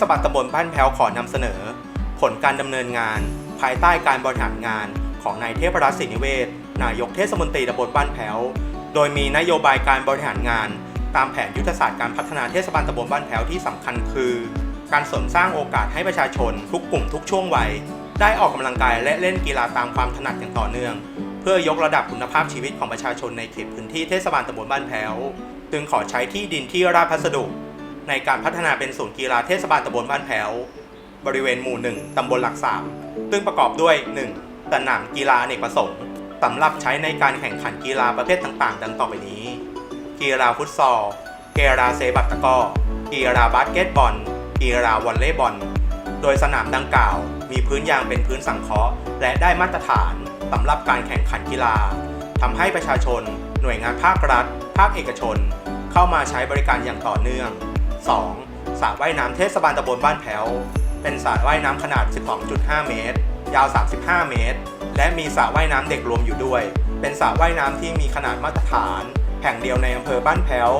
ศบาลตำบลบ้านแพ้วขอนำเสนอ ผลการดำเนินงาน ภายใต้การบริหารงานของนายเทพรัตน์ศรีนิเวศนายกเทศมนตรีตำบลบ้านแพ้ว โดยมีนโยบายการบริหารงาน ตามแผนยุทธศาสตร์การพัฒนาเทศบาลตำบลบ้านแพ้วที่สำคัญคือ การสนสร้างโอกาสให้ประชาชน ทุกกลุ่มทุกช่วงวัย ได้ออกกำลังกายและเล่นกีฬาตามความถนัดอย่างต่อเนื่อง เพื่อยกระดับคุณภาพชีวิตของประชาชนในเขตพื้นที่เทศบาลตำบลบ้านแพ้ว จึงขอใช้ที่ดินที่ราชพัสดุ ในการพัฒนาเป็นศูนย์กีฬาเทศบาลตำบลบ้านแพ้วบริเวณหมู่ 1 ตำบลหลักสามซึ่งประกอบด้วย 1. สนามกีฬาอเนกประสงค์สำหรับใช้ในการแข่งขันกีฬาประเภทต่างๆ ดังต่อไปนี้ กีฬาฟุตซอล กีฬาเซบัตตะก้อกีฬาบาสเกตบอล กีฬาวอลเลย์บอล โดยสนามดังกล่าว มีพื้นยางเป็นพื้นสังเคราะห์ และได้มาตรฐานสำหรับการแข่งขันกีฬาทำให้ประชาชน หน่วยงานภาครัฐ ภาคเอกชน เข้ามาใช้บริการอย่างต่อเนื่อง 2. สระว่ายน้ำเทศบาลตำบลบ้านแพ้วเป็นสระว่ายน้ำขนาด 12.5 เมตร ยาว 35 เมตร และมีสระว่ายน้ำเด็กรวมอยู่ด้วย เป็นสระว่ายน้ำที่มีขนาดมาตรฐาน แห่งเดียวในอำเภอบ้านแพ้ว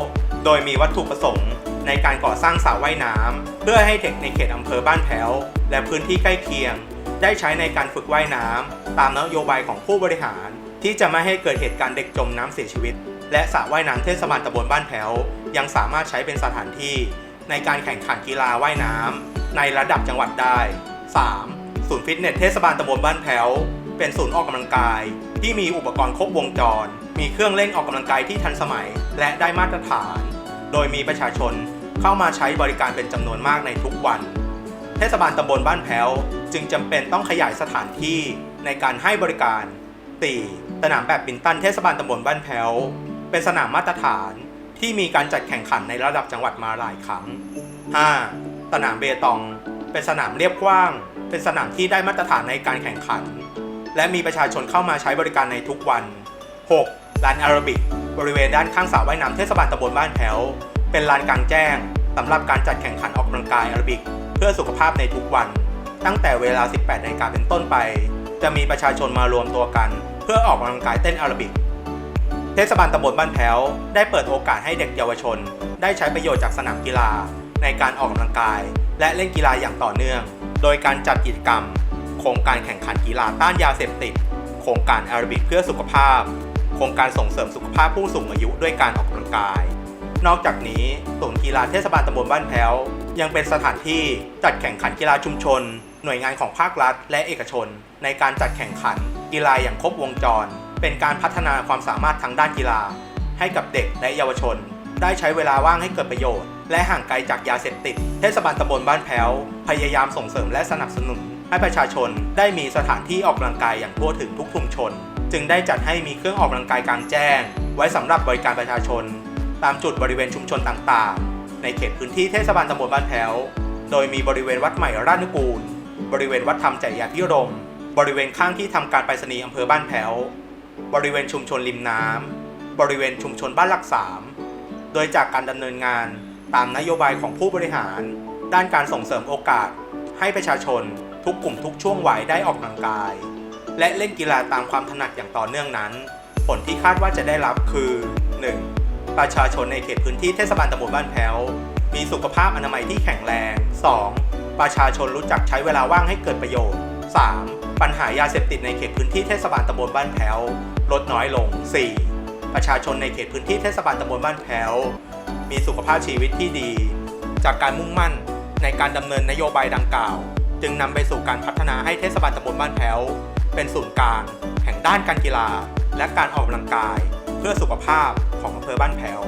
โดยมีวัตถุประสงค์ ในการก่อสร้างสระว่ายน้ำเพื่อให้เด็กในเขตอำเภอบ้านแพ้ว และพื้นที่ใกล้เคียง ได้ใช้ในการฝึกว่ายน้ำตามนโยบายของผู้บริหาร ที่จะไม่ให้เกิดเหตุการณ์เด็กจมน้ำเสียชีวิต และสระว่ายน้ำเทศบาลตำบลบ้านแพ้วยังสามารถใช้เป็นสถานที่ในการแข่งขันกีฬาว่ายน้ำในระดับจังหวัดได้ 3. ศูนย์ฟิตเนสเทศบาลตำบลบ้านแพ้วเป็นศูนย์ออกกำลังกาย ที่มีอุปกรณ์ครบวงจร มีเครื่องเล่นออกกำลังกายที่ทันสมัย และได้มาตรฐาน โดยมีประชาชนเข้ามาใช้บริการเป็นจำนวนมากในทุกวัน เทศบาลตำบลบ้านแพ้วจึงจำเป็นต้องขยายสถานที่ในการให้บริการ 4. สนามแบดมินตันเทศบาลตำบลบ้านแพ้ว เป็นสนามมาตรฐานที่มีการจัดแข่งขันในระดับจังหวัดมาหลายครั้ง 5. สนามเบตอง เป็นสนามเรียบกว้าง เป็นสนามที่ได้มาตรฐานในการแข่งขัน และมีประชาชนเข้ามาใช้บริการในทุกวัน 6. ลานแอโรบิก บริเวณด้านข้างสระว่ายน้ำเทศบาลตำบลบ้านแพ้วเป็นลานกลางแจ้งสำหรับการจัดแข่งขันออกกำลังกายแอโรบิก เพื่อสุขภาพในทุกวัน ตั้งแต่เวลา 18นาฬิกาเป็นต้นไป จะมีประชาชนมารวมตัวกัน เพื่อออกกำลังกายเต้นแอโรบิก เทศบาลตำบลบ้านแพ้วได้เปิดโอกาสให้เด็กเยาวชน ได้ใช้ประโยชน์จากสนามกีฬา ในการออกกำลังกาย และเล่นกีฬาอย่างต่อเนื่อง โดยการจัดกิจกรรม โครงการแข่งขันกีฬาต้านยาเสพติด โครงการแอโรบิกเพื่อสุขภาพ โครงการส่งเสริมสุขภาพผู้สูงอายุด้วยการออกกำลังกาย นอกจากนี้ศูนย์กีฬาเทศบาลตำบลบ้านแพ้วยังเป็นสถานที่จัดแข่งขันกีฬาชุมชน หน่วยงานของภาครัฐ และเอกชน ในการจัดแข่งขัน กีฬาอย่างครบวงจร เป็นการพัฒนาความสามารถทางด้านกีฬา ให้กับเด็กและเยาวชน ได้ใช้เวลาว่างให้เกิดประโยชน์ และห่างไกลจากยาเสพติด เทศบาลตำบลบ้านแพ้ว พยายามส่งเสริมและสนับสนุน ให้ประชาชนได้มีสถานที่ออกกำลังกายอย่างทั่วถึงทุกชุมชน จึงได้จัดให้มีเครื่องออกกำลังกายกลางแจ้ง ไว้สำหรับบริการประชาชน ตามจุดบริเวณชุมชนต่างๆ ในเขตพื้นที่เทศบาลตำบลบ้านแพ้ว โดยมีบริเวณวัดใหม่ราชนุกูล บริเวณวัดธรรมใจริยพิรมบริเวณข้างที่ทำการไปรษณีย์อำเภอบ้านแพ้ว บริเวณชุมชนริมน้ำบริเวณชุมชนบ้านหลักสามโดยจากการดำเนินงานตามนโยบายของผู้บริหาร ด้านการส่งเสริมโอกาส ให้ประชาชนทุกกลุ่มทุกช่วงวัยได้ออกกำลังกาย และเล่นกีฬาตามความถนัดอย่างต่อเนื่องนั้น ผลที่คาดว่าจะได้รับคือ 1. ประชาชนในเขตพื้นที่เทศบาลตำบลบ้านแพ้ว มีสุขภาพอนามัยที่แข็งแรง 2. ประชาชนรู้จักใช้เวลาว่างให้เกิดประโยชน์ 3. ปัญหายาเสพติดในเขตพื้นที่เทศบาลตำบลบ้านแพ้วลดน้อยลง 4. ประชาชนในเขตพื้นที่เทศบาลตำบลบ้านแพ้วมีสุขภาพชีวิตที่ดี จากการมุ่งมั่นในการดำเนินนโยบายดังกล่าว จึงนำไปสู่การพัฒนาให้เทศบาลตำบลบ้านแพ้วเป็นศูนย์กลางแห่งด้านการกีฬา และการออกกำลังกาย เพื่อสุขภาพของอำเภอบ้านแพ้ว